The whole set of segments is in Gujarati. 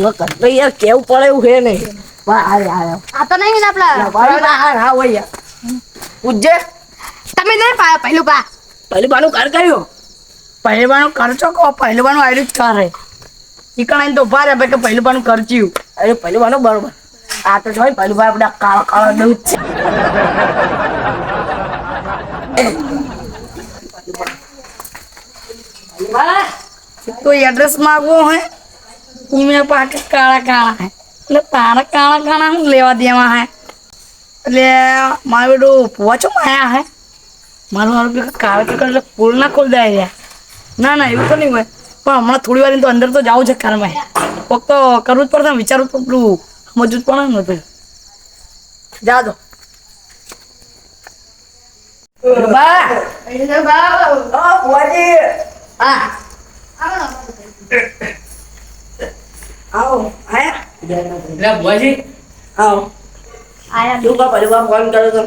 યાર કેવું પડે એવું હે નહીં. આ તો નહીં આપડા ભાઈ હા હા હોય યાર. પૂછજે તમે નહીં પા પહેલું પા પહેલવાનું કર કર્યું. પહેલવાનું કરશો કહો પહેલવાનું આયરું જ કરે. ઈકણ તો ઊભા રહે ભાઈ કે પહેલવાનું કરચ્યું અરે પહેલવાનું બરોબર. આ તો જોઈ પહેલું આપણે કાળા કાળા દૂધ છે. તો એડ્રેસ માંગવો હે મેં પાકે કાળા કાળા હે. એટલે તારા કાળા કાળા હું લેવા દેવા હે? એટલે મારું બેટું છો આયા હે. મારું મારું તો એટલે કુલ ના કુલ દે રહ્યા. ના ના એવું તો નહીં હોય. પણ હમણાં થોડી વાર તો અંદર તો જાવું છે કારમાં કોક તો કરવું જ પડશે વિચારવું તો પેલું સમજવું જ પડે ને બધું. જા દો બા. ઓ બુઆજી. હા. આવો આયા. એટલે ભુવાજી. આવો. આયા. કા પરિવાર ફોન કરો તો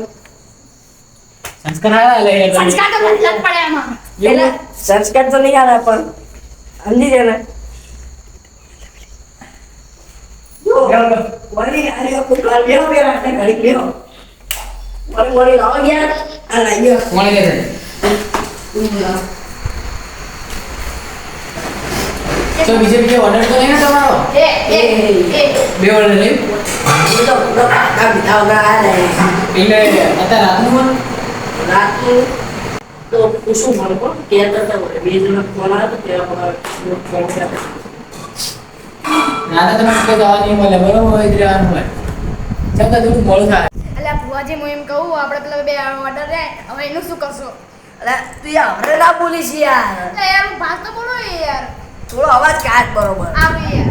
સંસ્કાર આવ્યા લે સંસ્કાર તો મતલબ જ પડે એમાં. એટલે સંસ્કાર તો નહીં આવે પણ સમજી જાય ને? વળી કોઈ કાલ બેહો બે ઘડીક બેહો. વળી વળી લાવો યાર આ લાઈ ગયો કોણે કહે છે તો બીજે બીજે ઓર્ડર તો લઈને તમારો. એ એ એ બે ઓર્ડર લઈ તો પૂરો કાકા બીધા વગર આ લે. એટલે અત્યારે રાતનું રાતનું તો પૂછું મને પણ કેર કરતા હોય. બે જણા ફોન આવે તો ત્યાં પણ ફોન કરે રાતે તમે કોઈ જવા નહીં મળે. બરોબર હોય રહેવાનું હોય. ચાલ તો થોડું મોડું થાય. એટલે ભુવાજી હું એમ કહું આપણે પેલા બે ઓર્ડર રે હવે એનું શું કરશો? અરે તું યાર હવે ના બોલીશ યાર. એટલે યાર હું તો બોલો યાર. થોડો અવાજ કાઢ બરોબર. આવે યાર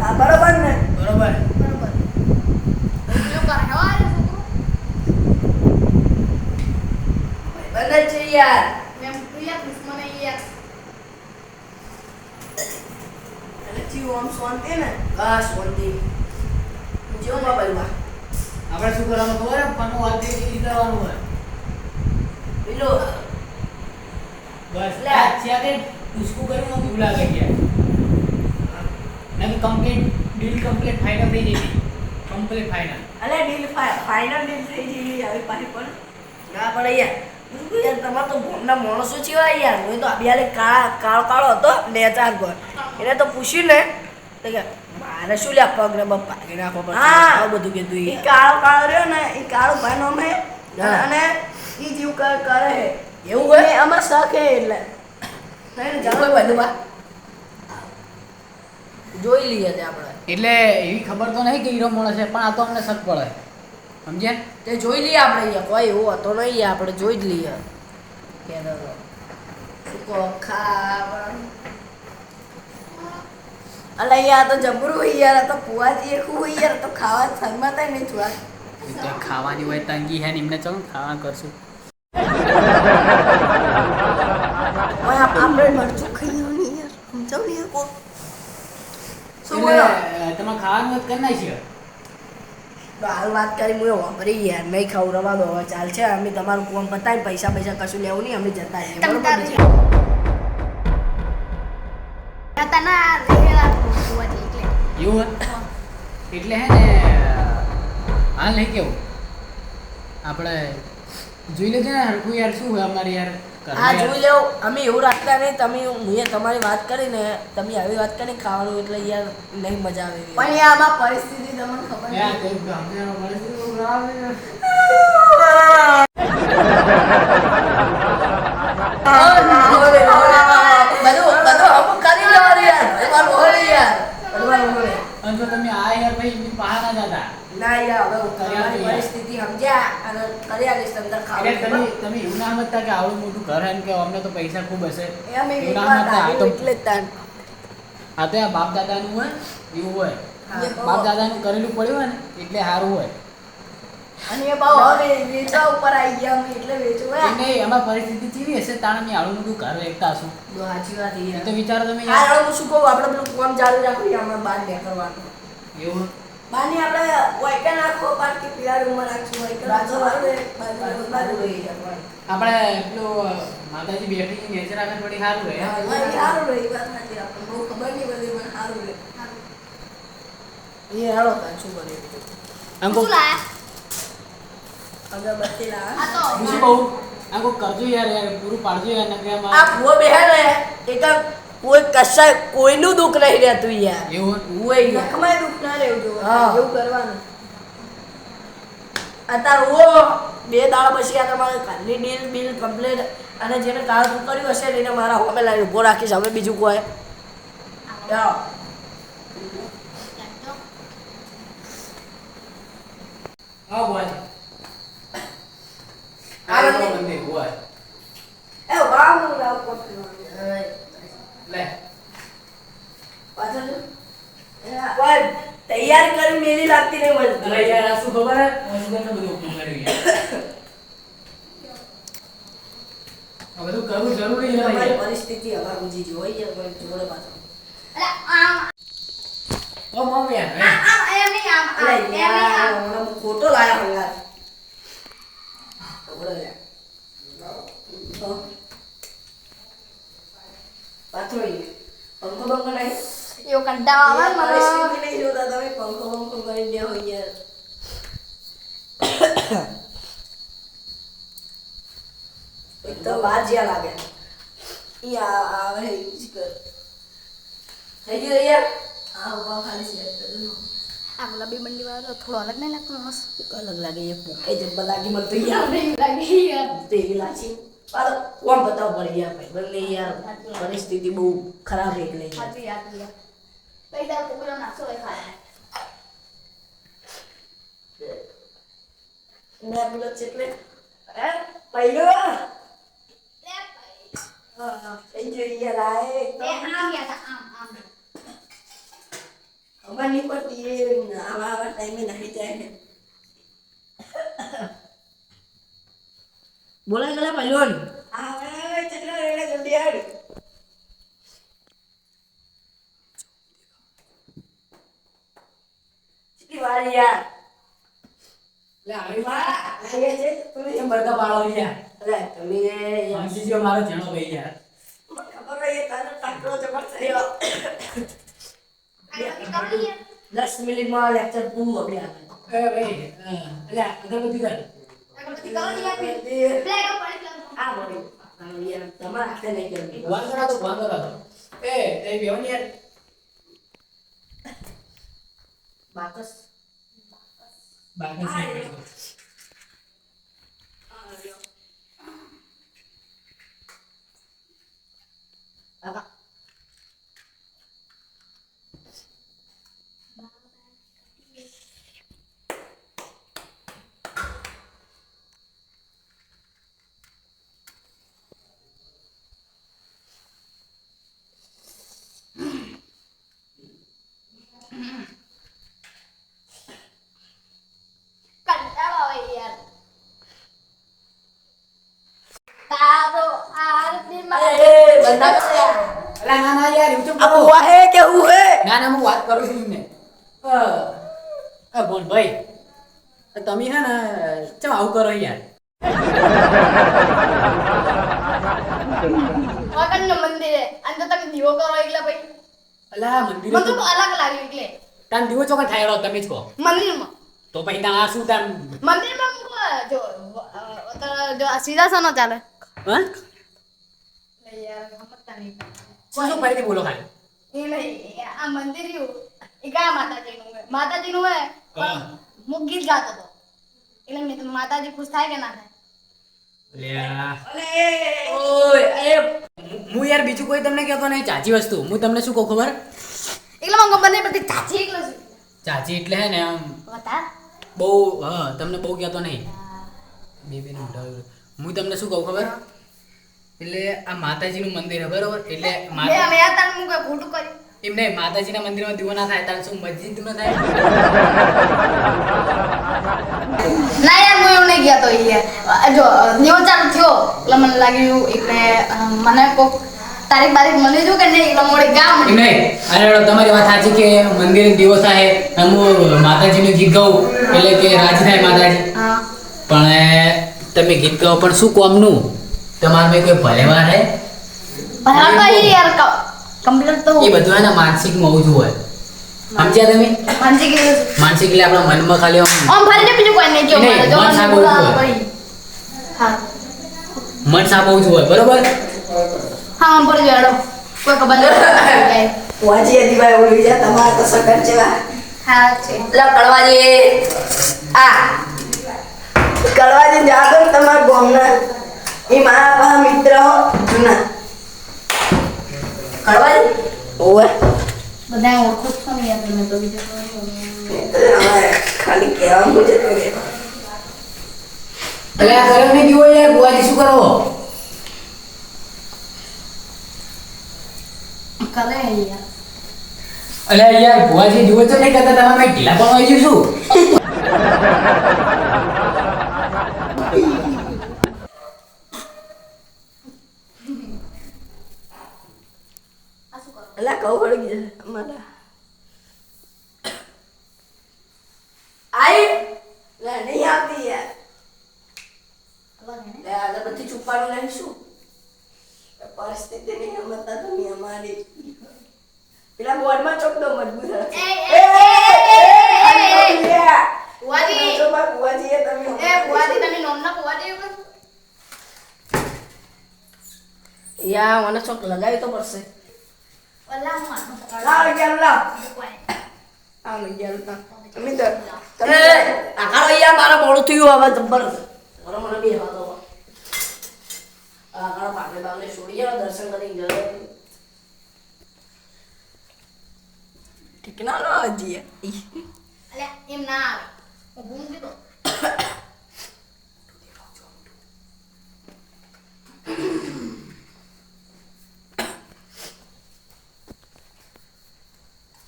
હા બરોબર ને? બરોબર. બરોબર. રે છે યાર. મેં યાર દુશ્મન યાર. એટલે જીવ આમ શાંતિ ને? હા શાંતિ. જીવમાં. બલવા આપણે શું કરવાનું ખબર પનું વાત કરવાનું હોય. પેલો બસ. એટલે આ છે કે ઉસકુ કરીને ભૂલા ગઈ ગયા નહીં કમ્પ્લીટ ડીલ કમ્પ્લીટ ફાઇનલ થઈ જઈ કમ્પ્લીટ ફાઇનલ અલે ડીલ ફાઇનલ ડીલ થઈ ગઈ આવી પાછી પણ. ના પડે યાર. તમારે તો ભોમના માણસો છે યાર. હું તો અભિયાલે કાળા કાળો કાળો હતો નેચાર પર એને તો પૂછ્યું ને તો કે મારે શું લે પગ ને બપ પાકી નાખો પડશે આવું બધું કીધું એ કાળો કાળો રહ્યો ને એ કાળો ભાઈ નો અમે અને એ જીવ કર કરે હે એવું હોય આમાં શક હે એટલે. જોઈ લઈએ તે આપણે. એટલે એવી ખબર તો નહીં કે હીરો મળે છે પણ આ તો અમને શક પડે. સમજ્યા? તે જોઈ લઈએ આપણે અહીંયા. કોઈ એવું હતો નહીં આપણે જોઈ જ લઈએ. કે અલા યાર આ તો જબરું હોય યાર. તો પુવાજી એક હોય યાર. તો ખાવા થરમાં થાય. નહીં ત્યાં ખાવાની હોય તંગી હે ને. એમને ચલો ખાવા કરશું. ઓય આપ- આપણે મરચું ખાઈ લેવાનું યાર સમજાવ ને કોક. શું બોલો તમે ખાવાનું વાત કરી નાખીએ તો હાલ વાત કરી હું વાપરી યાર. નહીં ખાવું રવા દો. હવે ચાલ છે. અમે તમારું કોમ પતાવી પૈસા પૈસા કશું લેવું નહીં. અમે જતા રહીએ. બરોબર એવું હે. એટલે હે ને હાલ નહીં કેવું? આપણે જોઈ લેજો ને હરખું યાર શું હોય અમારે યાર? હા જોઈ લેવો અમે એવું રાખતા નહીં. તમે મેં તમારી વાત કરીને તમે આવી વાત કરી ખાવાનું એટલે યાર નહીં મજા આવે પણ આમાં પરિસ્થિતિ તમને ખબર તમે આ યાર ભાઈ બહાર ના જતા. ના યાર હવે. પરિસ્થિતિ સમજ્યા અને કરી આલીશ તમને એટલે તમે તમે એવું ના સમજતા કે આવડું મોટું ઘર હે કે અમને તો પૈસા ખૂબ હશે. એમ એવું એક ના વાત સમજતા. આ આવ્યું તો એટલે જ તાન. આ તો આ બાપ દાદાનું હોય એવું હોય. બાપ દાદાનું કરેલું પડ્યું હોય ને એટલે સારું હોય. અને એ હવે વેચવા ઉપર આવી ગયા અમે એટલે વેચવા એમાં પરિસ્થિતિ કેવી હશે? તાણે અમે આવડું મોટું ઘર એકતા છું સાચી વાત તો વિચારો તમે શું કહું? આપણે પેલું કામ ચાલુ રાખીએ અમારે બહાર નીકળવાનું એવું? બાની આપણે વાયકા નાખો બાકી પીળા રૂમમાં નાખશું વાયકા બાજુ બાજુ રહી જાય આપણે પેલું માતાજી બેઠી નેચર આગળ થોડી સારું રહે એ સારું રહે, વાત સાચી. આપણને બહુ ખબર નહીં બધી, પણ સારું રહે. એ હાલો શું અગરબત્તી લાવો. આ તો કરજો યાર યાર પૂરું પાડજો યાર નકર આ ભૂવો કોઈ કશાય કોઈનું દુઃખ નહીં રહેતું યાર. એવું હોય. નખમાં દુઃખ ના રહેવું જોઈએ. હા. એવું કરવાનું. અત્યારે ઓ બે દાડા પછી આ તમારે કાલની ડીલ બિલ કમ્પ્લીટ અને જેને કામ કર્યું હશે એને મારા હોમે લાવી ઊભો રાખીશ. હવે બીજું કોઈ. હા બોલ આ આ મંદિર. મંદિર બોલ એ વાહ હું લાવ કોટ લે પાછળ જો. એ આ કોઈ તૈયાર કરી મેલી લાગતી નહીં મને અરે યાર આ શું ખબર હે વસુદેવને બધું હુકમ કર્યું યાર આ બધું કરવું જરૂરી છે તમારી યાર. હોય યાર કોઈ જોડે પાછો. અલા, આમ. ઓ મમ્મી આ આમ, એમ નહીં આમ આમ, એમ નહીં યાર આમ. હમણાં હું ખોટો લાયા હંગાત ઊભો લે. ઈ. પંખો બંખો નહીં? એવો કંટાળો આવે મને નહીં જોતા તમે? પંખો બંખો કરી દે હોય યાર. તો જ્યાં લાગે. ઈ આ આવે ઈ કર થઈ ગયું યાર આ ઊભા ખાલી સિલેક્ટ કરજો આ ગુલાબી બંડી વાળો થોડો અલગ નહીં લાગતો મસ્ત અલગ લાગે એ ભૂખે જબ્બર લાગી મને તો યાર નહીં લાગી યાર. તેરી લાગી પાછો કોણ બતાવ પડી યાર ભાઈ? બંને યાર પરિસ્થિતિ બહુ ખરાબ એટલે. હાચી યાદ યાર. પૈસા કોકરો નાખશો એ ખાય મેં બોલો છે એટલે હે? પહેલો ભાઈ હા હા થઈ ગયો યાર આ એ એકદમ આમ યાર આમ આમ ખબર નહીં પડતી એ આવા આવા ટાઈમે નાહી જાય ને બોલાય ગલા પહેલો ને આવે ચકલા રેડે જલ્દી આડ કેટલી વાર યાર દસ મિનિટમાં લેક્ચર પૂરું હવે આવે એ ભાઈ હા, લે અગરબત્તી કર અગરબત્તી કરો ને યાર પેલા એક પાણી પીવાનું. આ બોલી આ યાર તમારા હાથે નહીં કરવી વાંધો ના તો વાંધો ના તો એ એ બેહો ને યાર બાકસ બાકી છે આવા કંટાળો આવે યાર તારો આરતીમાં એ બંધા કર યાર અલા ના ના યાર એવું ચમ આ કરો બુઆ હે કે હું હે ના ના હું વાત કરું છું તમને અ બોલ ભાઈ તમે હે ને ચમ આવું કરો યાર વગરનું મંદિર. અને તો તમે દીવો કરો એટલે ભાઈ અલા મંદિર મને તો અલગ લાગ્યું એટલે. તાન દીવો ચોકન થાય તમે જ કહો. મંદિરમાં. તો પછી આ શું તાન મંદિરમાં મૂકો જો જો સીધા સનો ચાલે. હા? શું શું ફરીથી બોલો ખાલી? એ નહીં આ મંદિર રહ્યું એ કયા માતાજીનું માતાજીનું હા. હું ગીત ગાતો હતો એટલે મેં માતાજી ખુશ થાય કે ના થાય? લ્યા અલે ઓય એ હું યાર બીજું કોઈ તમને કહેતો નહીં ચાચી વસ્તુ. હું તમને શું કહું ખબર? એટલે મને ખબર નહીં પડતી ચાચી એકલો છું. ચાચી એટલે હે ને આમ બહુ હા તમને બહુ કહેતો નહીં. બેબી હું તમને શું કહું ખબર? એટલે આ માતાજીનું મંદિર હે બરોબર? એટલે માતા ખોટું કર્યું? એમ નહીં માતાજીના મંદિરમાં દીવો ના થાય તાર શું મસ્જિદ ન થાય? ના ગયા તો યાર જો દીવો ચાલુ થયો. એટલે મને લાગ્યું એટલે મને કોક તારીખ બારીખ મળી જો કે નહીં એટલે મોડે ગામ એમ નહીં અરે તમારી વાત સાચી કે મંદિર દિવસ અને હું. માતાજીનું ગીત ગાઉં એટલે કે રાજી થાય માતાજી પણ તમે ગીત ગાઓ પણ શું કોમનું? તમારે મેં કોઈ ભલેવાર હે? ભલેવાર તો યાર કમ્પ્લીટ તો એ બધું એના માનસિક હોવું જોઈએ સમજ્યા તમે? માનસી કે માનસિક એટલે આપણા મનમાં ખાલી આમ આમ ભરીને બીજું કોઈ નહીં જો નહીં, જો મન પડી હા. મન હોવું જોઈએ બરોબર? હા આમ પડી જાડો. કોઈ ખબર નહીં વાજી ભાઈ ઓલી જા તમારા તો સકર છે હા? છે. એટલે કડવાજી. આ. કડવાજી જાતો તમાર ગોમના? એ મારા પા મિત્ર જૂના. કડવાજી? ઓવે. બધા ઓળખો છો ને યાર તમે તો ખાલી કહેવાનું જ હતું કે એટલે આ ગરમ નહીં પીવો યાર બુઆજી શું કરો? કરે યાર અલે યાર બુઆજી જુઓ તો નહીં કરતા તમે મેં ઢીલા પણ આવી છું કહું પડી ગયું અમારા આઈ લે નહીં આવતી યાર લે આગળ બધી છુપાડું નહીં શું પરિસ્થિતિ તમે અમારી પેલા બોર્ડમાં ચોક દો મજબૂત યા મને ચોક લગાવી તો પડશે અલ્લા હું હાથમાં પકડ લાવ ગયા લાવ આમ ગયા તા તો તમે આકારો યાર મારા મોડું થયું હવે જબ્બર મને બી હવા તો આકારો બાગલે છોડી જાવ દર્શન કરી ગયો ઠીક ના લો એમ ના આવે હું ભૂમ દીધો હોય ચીના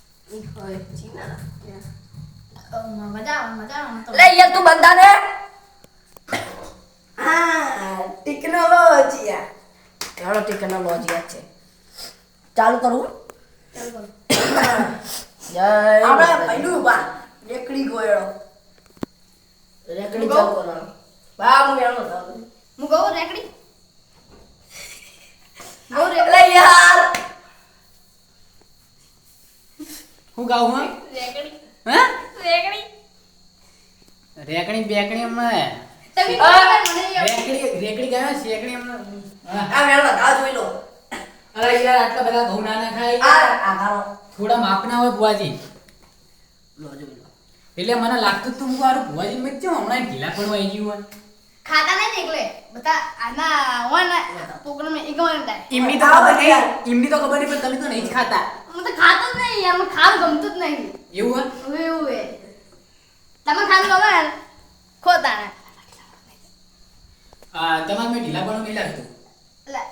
અ, મજા આવે મજા આવે મને તો લે યાર તું બંધા ને હા ટેકનોલોજી ચાલો ટેકનોલોજી છે ચાલુ કરું જય આપણે પહેલું બા રેકડી ગોયળો રેકડી ચાલુ કરો બા હું એનો હું ગઉં રેકડી ગઉં રેકડી યાર હું ગાઉં હું? રેકડી. હા? રેકડી. રેકડી બેકડી હમણાં તમે રેકડી રેકડી ગાયો શેકડી હમણાં આ મેળો આ જોઈ લો. અરે યાર આટલા બધા ઘઉં ના ના ખાય આ આ થોડા માપના હોય બુઆજી લો જોઈ લો. એટલે મને લાગતું તું મારું બુઆજી મેં કેમ હમણાં ઢીલા પણ આવી ગયું હોય. ખાતા નહીં નીકળે બતા બધા આના હોય ને પ્રોગ્રામ એક વાર થાય એમની તો ખબર નહીં, ઇમની તો ખબર નહીં પણ તમે તો નહીં જ ખાતા. મને તો ખાતો જ નહીં યાર મને ખાવાનું ગમતું જ નહીં. એવું હોય એવું હે. તમે ખાવાનું ગમે ને? ખોતા ને આ તમારે મેં ઢીલા પણ નહીં લાગતું એટલે.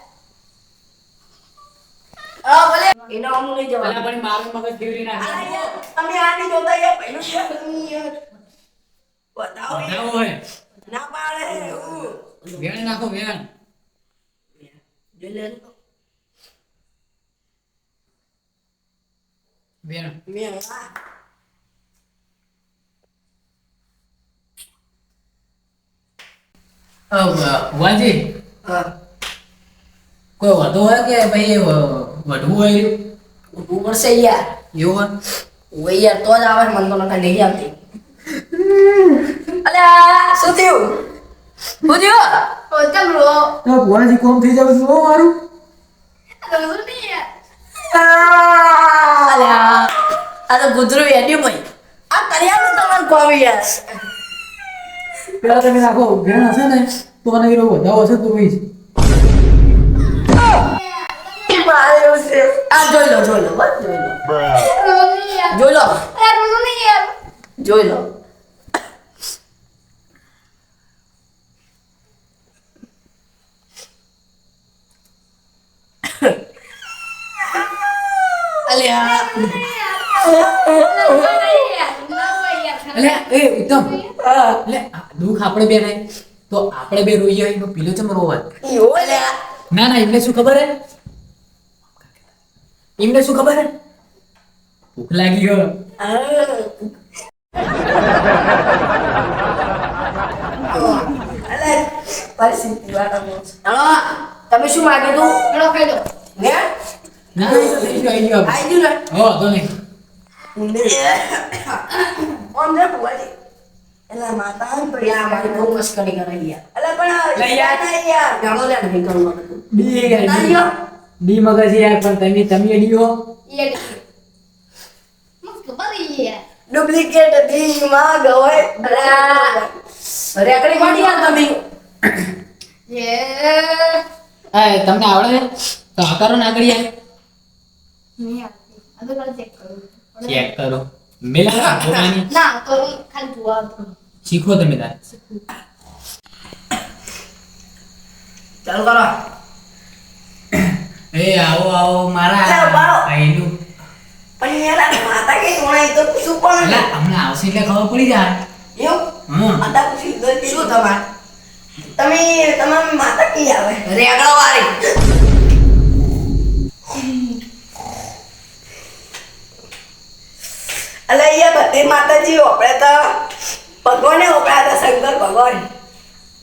આ ભલે. એનો અમુ નહીં પેલા જવાનું પણ મારું મગજ ફેવરી આ યાર તમે જોતા યાર પહેલું યાર યાર. બતાવો બધાઓ હોય ના પાડે એવું. વેણ નાખો વેણ. જોઈ લે વેણ Bien, આ વાજી હા કોઈ વધુ હોય કે ભાઈ વધુ હોય વધુ પડશે યાર એવું હોય હોય યાર તો જ આવે મન તો નકર નહીં આવતી અલ્યા શું થયું શું થયું તો કોમ થઈ જાવ શું મારું રમતું નહીં યાર અલ્યા આ તો ગુજરું વેટ્યું ભાઈ આ કર્યાનું તમારે કોમી યાર. પેલા તમે નાખો વેણ હશે ને તો અને એનો વધાવો હશે તો ભાઈ મારે એવું છે. આ જોઈ લો જોઈ લો બસ જોઈ લો. રમતું નહીં યાર જોઈ લો નહીં જોઈ લો. અલ્યા એટલે એ ઉત્તમ. હા એટલે દુઃખ આપણે બે નહીં તો આપણે બે રોઈએ એનો પીલો ચમ રોવાય ના ના એમને શું ખબર હે? એમને શું ખબર ભૂખ લાગી હલો તમે શું માગ્યું તું હેડો દો લો. ને એ તો થઈ ગયું, આઈ ગયું આપણે. આઈ હો તો નહીં ને ઓમ ને બુઆજી એલા માતા પ્રિયા મારી બહુ મસ્કરી કરે યાર અલે પણ લઈ યાર. યાર જાણો લે નહીં કરું ડી યાર, ડી. મગજ યાર પણ તમે એ મને ખબર યાર ડુપ્લિકેટ દી માં ગવાય રેકડી માટી યાર તમે એ તમને આવડે? તો આકારો કરો ને યાર નહીં આવતી આ તો કાલે ચેક કરું ચેક કરો મેલા ભગવાનની ના કરું ખાલી જોવા. શીખો તમે તાર ચાલુ કરો એ આવો આવો મારા. ભાઈનું પણ યાર માતા કે કોણાય તો શું પણ અલા, હમણાં આવશે એટલે ખબર પડી જાય એવું માતા પૂછી શું તમાર તમે તમારી માતા કી આવે રેગડો વાળી અલે અહીંયા બધી માતાજી ઓપડે તો ભગવાને ઓપડ્યા હતા શંકર ભગવાન.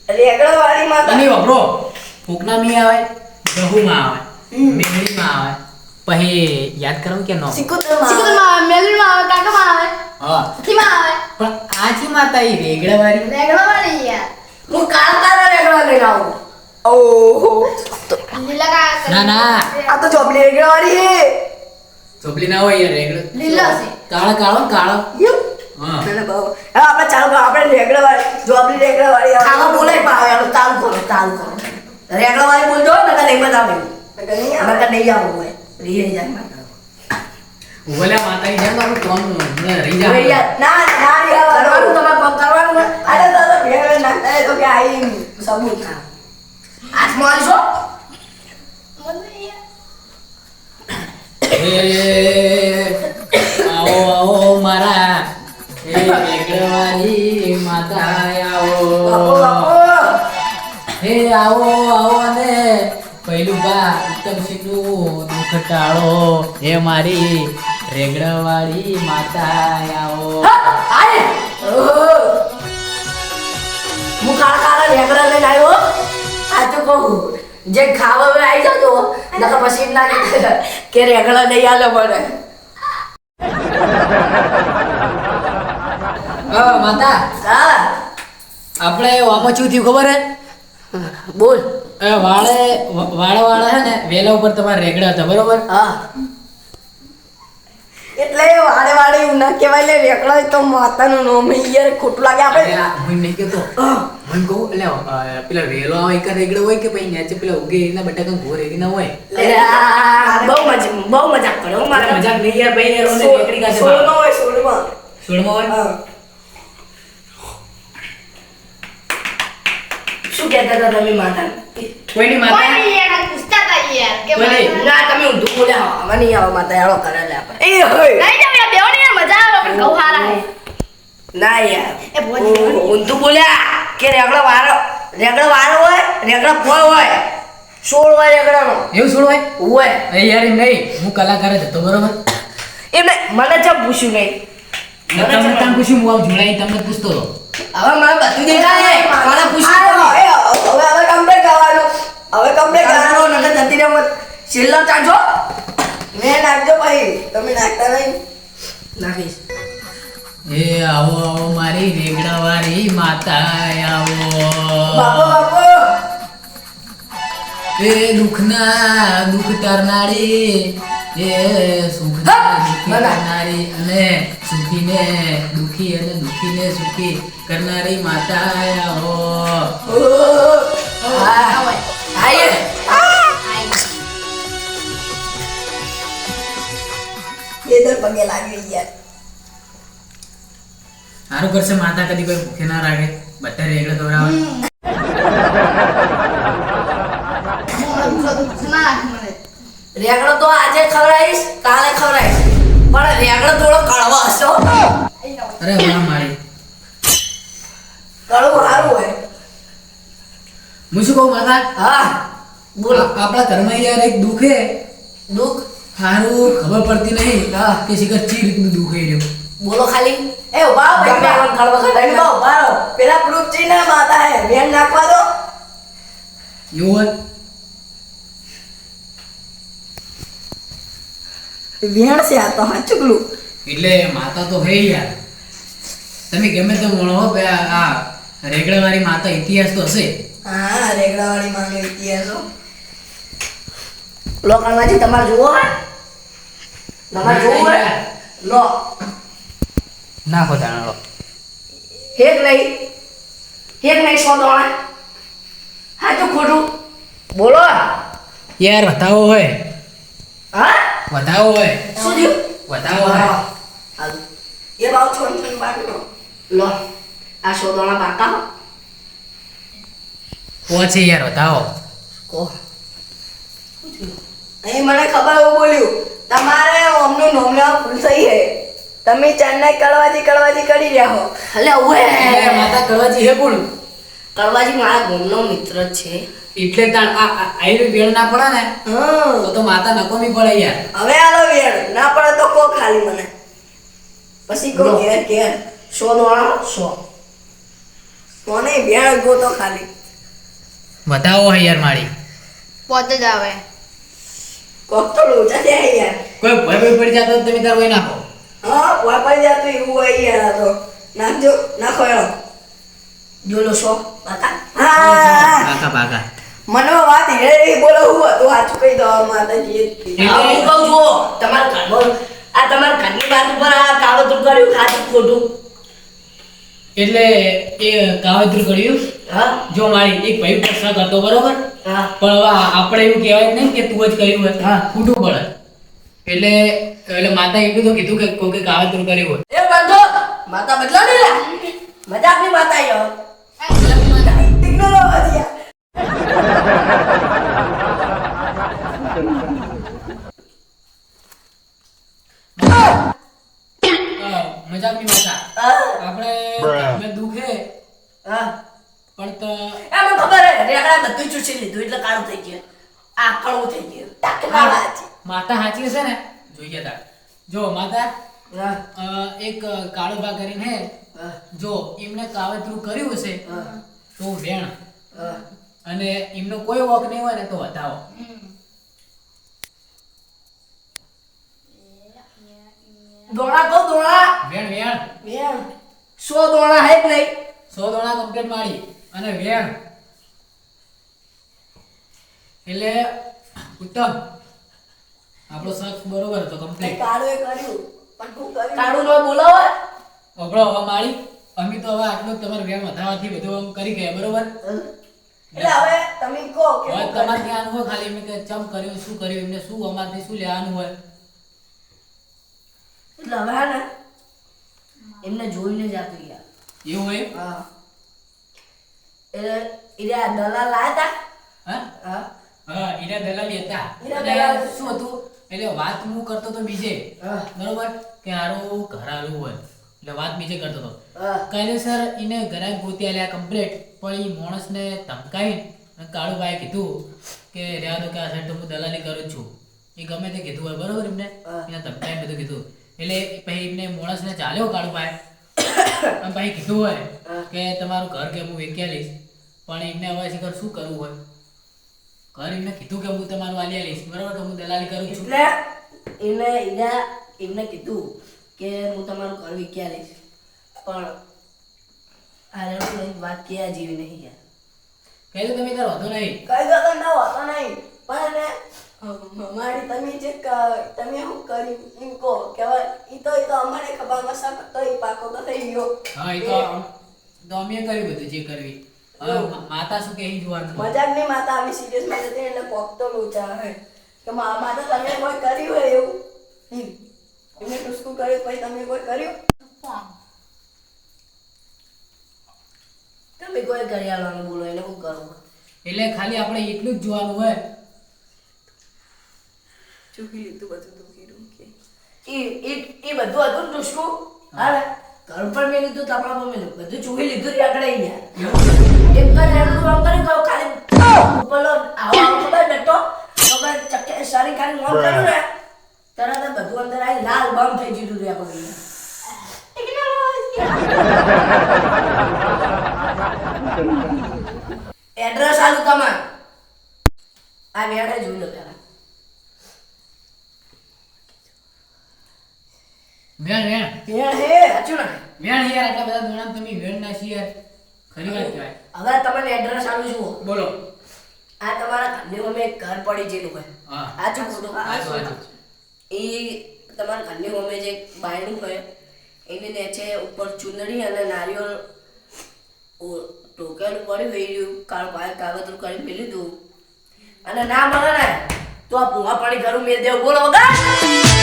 રેગડો વાળી માતા. અને વાપરો ફૂકના મી આવે ગહુમાં આવે. મેમરીમાં આવે. પછી યાદ કરો કે નો? સિકોતર સિકંદરમાં આવે મેલડીમાં આવે કાકામાં આવે હા. સખીમાં આવે. પણ આ જી માતા એ રેગડા વાળી? રેગડાવાળી યાર હું કાલ તારા રેગડો લઈ આવું. ઓહો. ના, ના. આ તો ચોપડી રેગડો વાળી હે. ચોપલી ના હોય રેગડો. લીલો છે કાળો કાળો કાળો. હા. મને બહુ. હવે આપણે ચાલુ આપણે રેગડા વાળી જો રેગડા વાળી ખાવા બોલાય પા હવે કરો ચાલુ કરો. રેગડા વાળી બોલજો નકર નહીં બતાવે. નકર નહીં આવું. હોય રીએ જાય ઓલા માતા ઈ જાણ મારું કોણ રહી જાય ના ના કરવાનું તમારે કામ કરવાનું? અરે તો તો ભેળ નાખતા હોય તો કે આઈ સબૂત. ના હાથમાં આલશો? આવો આવો અને પહેલું બા ઉત્તમ સિંહનું દુઃખ ટાળો હે મારી રેગડવાળી માતા આવો. હા, આય હું કાળા કાળા રેગડા લઈને આવ્યો. આ તો કહું જે ખાવા હવે આવી જતો નકર પછી ના કે રેગડા નહીં આલે મને. હા માતા. હા. આપણે વાપો શું થયું ખબર હે? બોલ. એ વાળે વાળા વાળા હે ને વેલા ઉપર તમારે રેગડા હતા બરોબર? હા. એટલે વાડે વાડે એવું ના કહેવાય લે રેકડા તો માતાનું નામ યાર ખોટું લાગે આપણે હું નહીં કહેતો. હું. કહું એટલે પેલા વેલો આવે એક રેગડો હોય કે પછી નેચે પેલા ઉગે એના બટાકા ઘોર એના હોય? બહુ મજા બહુ મજાક કરે હું મારા. મજાક નહીં યાર ભાઈ રેકડી કાઢે સોળમાં હોય સોળમાં. સોળમાં હોય? શું કહેતા હતા તમે માતા. કોઈની માતા? ના તમે ઊંધું બોલ્યા. હવે નહીં આવા માતા એળો કરે લે આપણે. એ હોય. નહીં તમે બેવ બેવની મજા આવે પણ હે. ના યાર. એ ઊંધું બોલ્યા કે રેગડો વારો રેગડો વારો હોય રેગડો ફો હોય. સોળ હોય રેગડાનો. એવું સોળ હોય? હોય. એ યાર એમ નહીં. હું કલાકાર જ હતો બરોબર? એમને મને ચમ પૂછ્યું નહીં. મેં તમને પૂછ્યું હું આવું જોડાઈ તમને પૂછતો હતો. હવે મને બધું દેખાય મને પૂછ્યું હવે હવે કમ્પ્લેટ કરવાનું. હવે કમ્પ્લેટ કરવાનું. નકર જતી રહેવું મત છેલ્લો ચાંચો. મેં નાખજો ભાઈ તમે નાખતા નહીં? નાખીશ. એ આવો આવો મારી રેગડાવાળી માતા બાપો બાપો. એ દુઃખના દુઃખ તરનારી એ સુખના દુઃખી. કરનારી અને સુખીને દુઃખી અને દુઃખીને સુખી કરનારી માતા હા. પગે લાગી ગયા. સારું કરશે માતા કદી કોઈ ભૂખે ના રાખે બધા રેગડા દોરાવે ના મને. રેગડો તો આજે ખવડાવીશ કાલે ખવડાવીશ. પણ રેગડો થોડો કડવો હશો અરે વાહ મારી. કડવું સારું હોય. હું શું કહું માતા હા બોલો. આપણા ઘરમાં યાર એક દુઃખ હે દુઃખ? હારું ખબર પડતી નહીં હા. કે શિખર ચી રીતનું દુખાઈ રહ્યું. બોલો ખાલી. એ ઊભા ભાઈ ખળવા ખળવા તમે ઊભા પેલા પ્રૂફ છે ને માતા હે વેણ નાખવા દો. એવું હોય? વેણ છે આ તો હાચુકલું એટલે માતા તો હે યાર. તમે ગમે તે મળો હો બે આ રેગડાવાળી માતા ઇતિહાસ તો હશે. હા રેગડાવાળી માનો ઇતિહાસો લો કણવાજી તમારે હે? તમારે જોવું હે? લો. નાખો લો. હેક નહીં હેક નહીં સો દોણા. તો ખોટું. બોલો. યાર બતાવો હોય. હા? વધાવો હોય. શું થયું? વધાવો હોય. એ બાવ છોડી છોડ બાટલો લો. આ સો બાકા કો છે યાર વધાવો. કો. અહીં મને ખબર એવું બોલ્યું તમારે અમનું નોમના ભૂલ થઈ હે. તમે ચેન્નાઈ કડવાજી કડવાજી કરી રહ્યા હો. એટલે ઓએ માતા કળવાજી હે કોણ કડવાજી મારા ગામનો મિત્ર જ છે. એટલે તાણ આ આ- વેળ ના પડે ને તો તો માતા નકોમી પડે યાર. હવે આલો વેળ ના પડે તો કો ખાલી મને. પછી કો ઘેર ઘેર. સો દોણા સો. કોને વેળ ગો તો ખાલી. બતાવો હે યાર મારી. પોતે જ આવે. કોક તો લોચા દે યાર. કોઈ ભય ભય પડી જાતો તમે તાર હોય નાખો. હા વાપરી જાતું એવું હોય યાર આ તો. નાખજો નાખો એનો જો લો સો બાકા હા. પાકા પાકા મને વાત હીરે બોલો હું હતું આ ચૂકી દો માતાજી એટલે- હું કહું છું તમાર ઘર આ તમાર ઘરની વાત ઉપર આ કાવતરું કર્યું ખાતું ખોટું. એટલે એ કાવતરું કર્યું હા. જો મારી એક ભાઈ પ્રશ્ન કરતો બરોબર? હા. પણ હવે આપણે એવું કહેવાય નહીં કે તું જ કર્યું હોય હા. ખોટું પડે. એટલે એટલે માતા એટલું તો કીધું કે કોઈ કાવતરું કર્યું હોય. એ બંધો માતા બદલો ને લા. મજાકની માતા યો ટેકનોલોજી અ, મજાકની માતા આપણે ઘરમાં દુખે પણ તો એ મને ખબર હે રેકડા બધું ચૂસી લીધું એટલે કાળું થઈ ગયું. આ થઈ ગયું. ટેકનોલોજી માતા સાચી હશે ને? જોઈએ તા. જો માતા એક કાળુબા કરીને હે હા જો એમને કાવતરું કર્યું છે તો વેણ. અને એમનો કોઈ વોક નહીં હોય ને તો વધાવો. દોણા તો દોણા વેણ વેણ. વેણ. સો દોણા હે નહીં? સો દોણા કમ્પ્લીટ મારી. અને વેણ. એટલે ઉત્તમ. આપણો શખ બરોબર હતો કમ્પ્લીટ કાળું એ કર્યું પણ તું કર્યું કાળું નો બોલાવો. આપણો હવે માળી અમે તો હવે આટલું તમારે વેણ વધારવાથી બધું આમ કરી ગયા બરોબર? એટલે હવે તમે કહો કે હવે તમારે ધ્યાન હોય ખાલી એમ કે ચમ કર્યું શું કર્યું એમને શું અમારથી શું લેવાનું હોય? એટલે હવે ને એમને જોઈને જ આપી ગયા. એવું હોય હા. એટલે એટલે આ દલાલ આયા હા? હા. હા ઈરા દલાલી હતા. શું હતું? એટલે વાત હું કરતો તો બીજે. બરોબર? કે આરો ઘર હારું હોય. એટલે વાત બીજે કરતો હતો. કાયદેસર એને ઘરે ગોતી આલ્યા કમ્પ્લેટ પણ એ માણસને ધમકાવી અને કાળુભાઈએ કીધું કે રહ્યા દો કે આ સાઈડ તો હું દલાલી કરું છું. એ ગમે તે કીધું હોય બરોબર એમને. એને ધમકાઈને બધું કીધું. એટલે પછી એમને માણસને ચાલ્યો કાળુભાઈ. અને પછી કીધું હોય કે તમારું ઘર કે હું વેચ્યા લઈશ પણ એમને હવે શિખર શું કરવું હોય? ઘર એમને કીધું કે હું તમારું આલિયા લઈશ બરોબર તો હું દલાલી કરું છું. એટલે એને એમને એમને કીધું કે હું તમારું ઘર વિક્યા લઈશ પણ આ રેણુની વાત ક્યાં જેવી નહીં યાર. કહી દો તમે તારો વાંધો નહીં. કઈ તો ના હોતો નહીં. પણ અમારી તમે જે તમે શું કર્યું એમ કહો. કે હવે ઈ તો ઈ તો અમારે ખબર મસા તો ઈ પાકો તો થઈ ગયો. હા એ. તો તો અમે કર્યું બધું જે કરવી. માતા શું કે એ જોવાનું મજાક નહીં માતા આવી સિરિયસમાં જતી એટલે કોક તો લોચા હે. કે માતા તમે કોઈ કર્યું હોય એવું. એમને ટુસકું કર્યું? પછી તમે કોઈ કર્યું? તમે કોઈ કરી આવવાનું બોલો એને હું કરું? એટલે ખાલી આપણે એટલું જ જોવાનું હોય. ચૂકી લીધું બધું દુખી દુખી એ એ એ બધું હતું ને ટુસકું હા. ઘર પર મેં લીધું તમારા પર મેં બધું ચૂકી લીધું રે આગળ અહીંયા. એક જ રેડું કામ કરે ગયો ખાલી ઉપરનો આવો આવો ખબર ડટ્ટો ખબર ચક્કે સારી ખાલી મોમ કર્યું ને. બધું અંદર આવી લાલ બમ થઈ ગયું હતું પછી એડ્રેસ આલું તમે આ વેડે જોઈ લો પેલા. વેણ વેણ. વેણ હે સાચું ને? વેણ યાર એટલે બધા દોણા તમે વેણ ના છીએ. ખરી વાત કહેવાય હવે તમને એડ્રેસ આલું જુઓ. બોલો. આ તમારા ઘરની અમે ઘર પડી જેલું હોય. ખોટું સાચું સાચું એ તમારા ઘરની અમે જે બાયણું હોય, એની નીચે ઉપર ચૂંદડી અને નારિયેળ ઢોકેલું પડ્યું હોય રહ્યું. કાળું પાય કાગતરું કરી મેલ્યું હતું અને ના મળે ને, તો આ ભૂવા પાણી ઘરું મેળ દેવું. બોલો વગર!